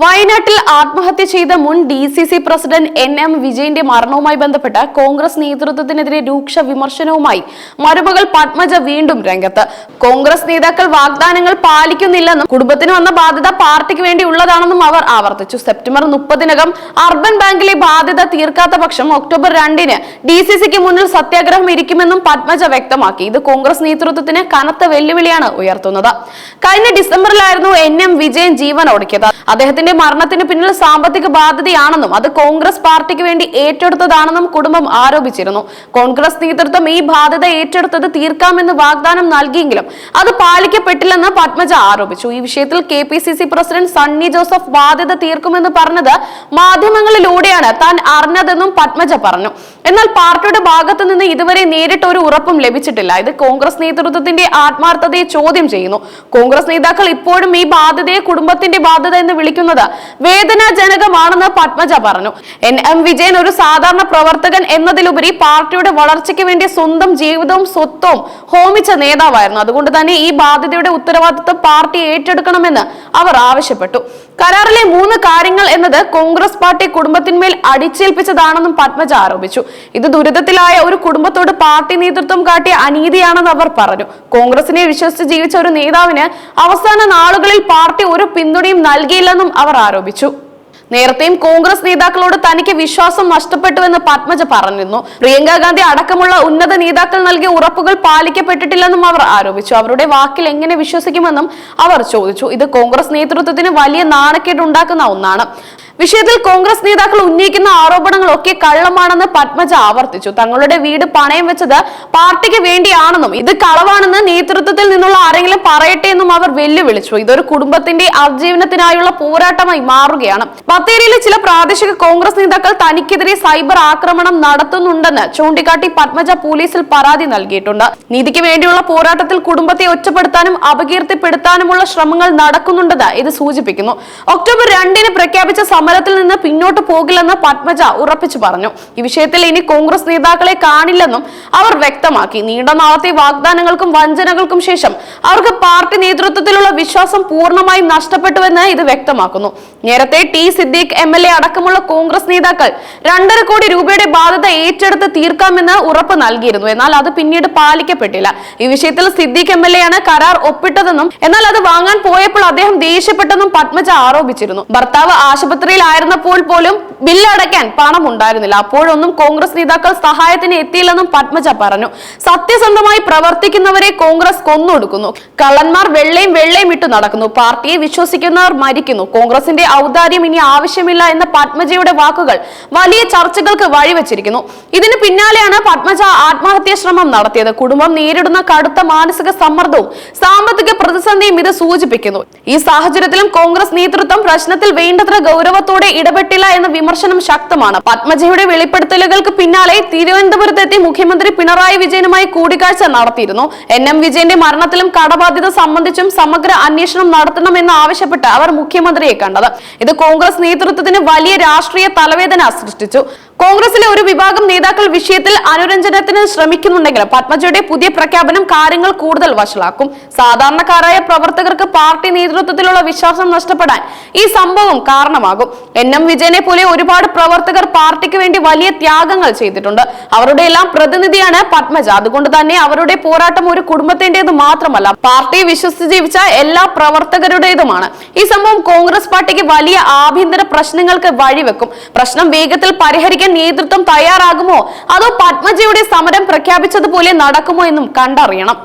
വയനാട്ടിൽ ആത്മഹത്യ ചെയ്ത മുൻ D C C president N M വിജയന്റെ മരണവുമായി ബന്ധപ്പെട്ട് കോൺഗ്രസ് നേതൃത്വത്തിനെതിരെ രൂക്ഷ വിമർശനവുമായി മരുമകൾ പത്മജ വീണ്ടും രംഗത്ത്. കോൺഗ്രസ് നേതാക്കൾ വാഗ്ദാനങ്ങൾ പാലിക്കുന്നില്ലെന്നും കുടുംബത്തിന് വന്ന ബാധ്യത പാർട്ടിക്ക് വേണ്ടി ഉള്ളതാണെന്നും അവർ ആവർത്തിച്ചു. സെപ്റ്റംബർ മുപ്പതിനകം അർബൻ ബാങ്കിലെ ബാധ്യത തീർക്കാത്ത പക്ഷം ഒക്ടോബർ രണ്ടിന് ഡി സി സിക്ക് മുന്നിൽ സത്യാഗ്രഹം ഇരിക്കുമെന്നും പത്മജ വ്യക്തമാക്കി. ഇത് കോൺഗ്രസ് നേതൃത്വത്തിന് കനത്ത വെല്ലുവിളിയാണ് ഉയർത്തുന്നത്. കഴിഞ്ഞ ഡിസംബറിലായിരുന്നു എൻ എം വിജയൻ ജീവൻ ഒടുക്കിയത് അദ്ദേഹത്തിന്റെ മരണത്തിന് പിന്നിൽ സാമ്പത്തിക ബാധ്യതയാണെന്നും അത് കോൺഗ്രസ് പാർട്ടിക്ക് വേണ്ടി ഏറ്റെടുത്തതാണെന്നും കുടുംബം ആരോപിച്ചിരുന്നു. കോൺഗ്രസ് നേതൃത്വം ഈ ബാധ്യത ഏറ്റെടുത്തത് തീർക്കാമെന്ന് വാഗ്ദാനം നൽകിയെങ്കിലും അത് പാലിക്കപ്പെട്ടില്ലെന്ന് പത്മജ ആരോപിച്ചു. ഈ വിഷയത്തിൽ കെ പ്രസിഡന്റ് സണ്ണി ജോസഫ് ബാധ്യത തീർക്കുമെന്ന് പറഞ്ഞത് മാധ്യമങ്ങളിലൂടെയാണ് താൻ അറിഞ്ഞതെന്നും പത്മജ പറഞ്ഞു. എന്നാൽ പാർട്ടിയുടെ ഭാഗത്തു നിന്ന് ഇതുവരെ നേരിട്ട് ഒരു ഉറപ്പും ലഭിച്ചിട്ടില്ല. ഇത് കോൺഗ്രസ് നേതൃത്വത്തിന്റെ ആത്മാർത്ഥതയെ ചോദ്യം ചെയ്യുന്നു. കോൺഗ്രസ് നേതാക്കൾ ഇപ്പോഴും ഈ ബാധ്യതയെ കുടുംബത്തിന്റെ ബാധ്യത എന്ന് വിളിക്കുന്നത് വേദനാജനകമാണെന്ന് പത്മജ പറഞ്ഞു. എൻ. എം. വിജയൻ ഒരു സാധാരണ പ്രവർത്തകൻ എന്നതിലുപരി പാർട്ടിയുടെ വളർച്ചയ്ക്ക് വേണ്ടി സ്വന്തം ജീവിതവും സ്വത്വവും ഹോമിച്ച നേതാവായിരുന്നു. അതുകൊണ്ട് തന്നെ ഈ ബാധ്യതയുടെ ഉത്തരവാദിത്വം പാർട്ടി ഏറ്റെടുക്കണമെന്ന് അവർ ആവശ്യപ്പെട്ടു. കരാറിലെ മൂന്ന് കാര്യങ്ങൾ എന്നത് കോൺഗ്രസ് പാർട്ടി കുടുംബത്തിന്മേൽ അടിച്ചേൽപ്പിച്ചതാണെന്നും പത്മജ ആരോപിച്ചു. ഇത് ദുരിതത്തിലായ ഒരു കുടുംബത്തോട് പാർട്ടി നേതൃത്വം കാട്ടിയ അനീതിയാണെന്ന് അവർ പറഞ്ഞു. കോൺഗ്രസിനെ വിശ്വസിച്ച് ജീവിച്ച ഒരു നേതാവിന് അവസാന നാളുകളിൽ പാർട്ടി ഒരു പിന്തുണയും നൽകിയില്ലെന്നും അവർ ആരോപിച്ചു. നേരത്തെയും കോൺഗ്രസ് നേതാക്കളോട് തനിക്ക് വിശ്വാസം നഷ്ടപ്പെട്ടുവെന്ന് പത്മജ പറഞ്ഞിരുന്നു. പ്രിയങ്ക ഗാന്ധി അടക്കമുള്ള ഉന്നത നേതാക്കൾ നൽകിയ ഉറപ്പുകൾ പാലിക്കപ്പെട്ടിട്ടില്ലെന്നും അവർ ആരോപിച്ചു. അവരുടെ വാക്കിൽ എങ്ങനെ വിശ്വസിക്കുമെന്നും അവർ ചോദിച്ചു. ഇത് കോൺഗ്രസ് നേതൃത്വത്തിന് വലിയ നാണക്കേട് ഉണ്ടാക്കുന്ന ഒന്നാണ്. വിഷയത്തിൽ കോൺഗ്രസ് നേതാക്കൾ ഉന്നയിക്കുന്ന ആരോപണങ്ങളൊക്കെ കള്ളമാണെന്ന് പത്മജ ആവർത്തിച്ചു. തങ്ങളുടെ വീട് പണയം വെച്ചത് പാർട്ടിക്ക് വേണ്ടിയാണെന്നും ഇത് കളവാണെന്ന് നേതൃത്വത്തിൽ നിന്നുള്ള ആരെങ്കിലും പറയട്ടെ എന്നും അവർ വെല്ലുവിളിച്ചു. ഇതൊരു കുടുംബത്തിന്റെ അതിജീവനത്തിനായുള്ള പോരാട്ടമായി മാറുകയാണ്. ബത്തേരിയിലെ ചില പ്രാദേശിക കോൺഗ്രസ് നേതാക്കൾ തനിക്കെതിരെ സൈബർ ആക്രമണം നടത്തുന്നുണ്ടെന്ന് ചൂണ്ടിക്കാട്ടി പത്മജ പോലീസിൽ പരാതി നൽകിയിട്ടുണ്ട്. നീതിക്ക് വേണ്ടിയുള്ള പോരാട്ടത്തിൽ കുടുംബത്തെ ഒറ്റപ്പെടുത്താനും അപകീർത്തിപ്പെടുത്താനുമുള്ള ശ്രമങ്ങൾ നടക്കുന്നുണ്ടെന്ന് ഇത് സൂചിപ്പിക്കുന്നു. ഒക്ടോബർ രണ്ടിന് പ്രഖ്യാപിച്ച സമരത്തിൽ നിന്ന് പിന്നോട്ട് പോകില്ലെന്ന് പത്മജ ഉറപ്പിച്ചു പറഞ്ഞു. ഈ വിഷയത്തിൽ ഇനി കോൺഗ്രസ് നേതാക്കളെ കാണില്ലെന്നും അവർ വ്യക്തമാക്കി. നീണ്ട നാളത്തെ വാഗ്ദാനങ്ങൾക്കും വഞ്ചനകൾക്കും ശേഷം അവർക്ക് പാർട്ടി നേതൃത്വത്തിലുള്ള വിശ്വാസം പൂർണമായും നഷ്ടപ്പെട്ടുവെന്ന് ഇത് വ്യക്തമാക്കുന്നു. നേരത്തെ T Siddique M L A അടക്കമുള്ള കോൺഗ്രസ് നേതാക്കൾ രണ്ടര കോടി രൂപയുടെ ബാധ്യത ഏറ്റെടുത്ത് തീർക്കാമെന്ന് ഉറപ്പ് നൽകിയിരുന്നു. എന്നാൽ അത് പിന്നീട് പാലിക്കപ്പെട്ടില്ല. ഈ വിഷയത്തിൽ സിദ്ദീഖ് എം എൽ എ ആണ് കരാർ ഒപ്പിട്ടതെന്നും എന്നാൽ അത് വാങ്ങാൻ പോയപ്പോൾ അദ്ദേഹം ദേഷ്യപ്പെട്ടെന്നും പത്മജ ആരോപിച്ചിരുന്നു. ഭർത്താവ് ആശുപത്രിയിലായിരുന്നപ്പോൾ പോലും ബില്ല് അടയ്ക്കാൻ പണം ഉണ്ടായിരുന്നില്ല അപ്പോഴൊന്നും കോൺഗ്രസ് നേതാക്കൾ സഹായത്തിന് എത്തിയില്ലെന്നും പത്മജ പറഞ്ഞു. സത്യസന്ധമായി പ്രവർത്തിക്കുന്നവരെ കോൺഗ്രസ് കൊന്നൊടുക്കുന്നു. കള്ളന്മാർ വെള്ളയും വെള്ളയും ഇട്ട് നടക്കുന്നു. പാർട്ടിയെ വിശ്വസിക്കുന്നവർ മരിക്കുന്നു. കോൺഗ്രസിന്റെ ഔദാര്യം ഇനി ആവശ്യമില്ല എന്ന പത്മജയുടെ വാക്കുകൾ വലിയ ചർച്ചകൾക്ക് വഴിവെച്ചിരിക്കുന്നു. ഇതിന് പിന്നാലെയാണ് പത്മജ ആത്മഹത്യാ ശ്രമം നടത്തിയത്. കുടുംബം നേരിടുന്ന കടുത്ത മാനസിക സമ്മർദ്ദവും സാമ്പത്തിക പ്രതിസന്ധിയും ഇത് സൂചിപ്പിക്കുന്നു. ഈ സാഹചര്യത്തിലും കോൺഗ്രസ് നേതൃത്വം പ്രശ്നത്തിൽ വേണ്ടത്ര ഗൗരവത്തോടെ ഇടപെട്ടില്ല എന്ന വിമർശനം ശക്തമാണ്. പത്മജയുടെ വെളിപ്പെടുത്തലുകൾക്ക് പിന്നാലെ തിരുവനന്തപുരത്തെത്തി മുഖ്യമന്ത്രി പിണറായി വിജയനുമായി കൂടിക്കാഴ്ച നടത്തിയിരുന്നു. എൻ എം വിജയന്റെ മരണത്തിലും കടബാധ്യത സംബന്ധിച്ചും സമഗ്ര അന്വേഷണം നടത്തണമെന്ന് ആവശ്യപ്പെട്ട് അവർ മുഖ്യമന്ത്രിയെ കണ്ടത്. ഇത് കോൺഗ്രസ് നേതൃത്വത്തിന് വലിയ രാഷ്ട്രീയ തലവേദന സൃഷ്ടിച്ചു. കോൺഗ്രസിലെ ഒരു വിഭാഗം നേതാക്കൾ വിഷയത്തിൽ അനുരഞ്ജനത്തിന് ശ്രമിക്കുന്നുണ്ടെങ്കിലും പത്മജയുടെ പുതിയ പ്രഖ്യാപനം കാര്യങ്ങൾ കൂടുതൽ വഷളാക്കും. സാധാരണക്കാരായ പ്രവർത്തകർക്ക് പാർട്ടി നേതൃത്വത്തിലുള്ള വിശ്വാസം നഷ്ടപ്പെടാൻ ഈ സംഭവം കാരണമാകും. എൻ എം വിജയനെ പോലെ ഒരുപാട് പ്രവർത്തകർ പാർട്ടിക്ക് വേണ്ടി വലിയ ത്യാഗങ്ങൾ ചെയ്തിട്ടുണ്ട്. അവരുടെ എല്ലാം പ്രതിനിധിയാണ് പത്മജ. അതുകൊണ്ട് തന്നെ അവരുടെ പോരാട്ടം ഒരു കുടുംബത്തിന്റേത് മാത്രമല്ല പാർട്ടി വിശ്വസിച്ച് ജീവിച്ച എല്ലാ പ്രവർത്തകരുടേതുമാണ്. ഈ സംഭവം കോൺഗ്രസ് പാർട്ടിക്ക് വലിയ ആഭ്യന്തര പ്രശ്നങ്ങൾക്ക് വഴിവെക്കും. പ്രശ്നം വേഗത്തിൽ പരിഹരിക്കാൻ നേതൃത്വം തയ്യാറാകുമോ? അതോ പത്മജയുടെ സമരം പ്രഖ്യാപിച്ചതുപോലെ നടക്കുമോ എന്നും കണ്ടറിയണം.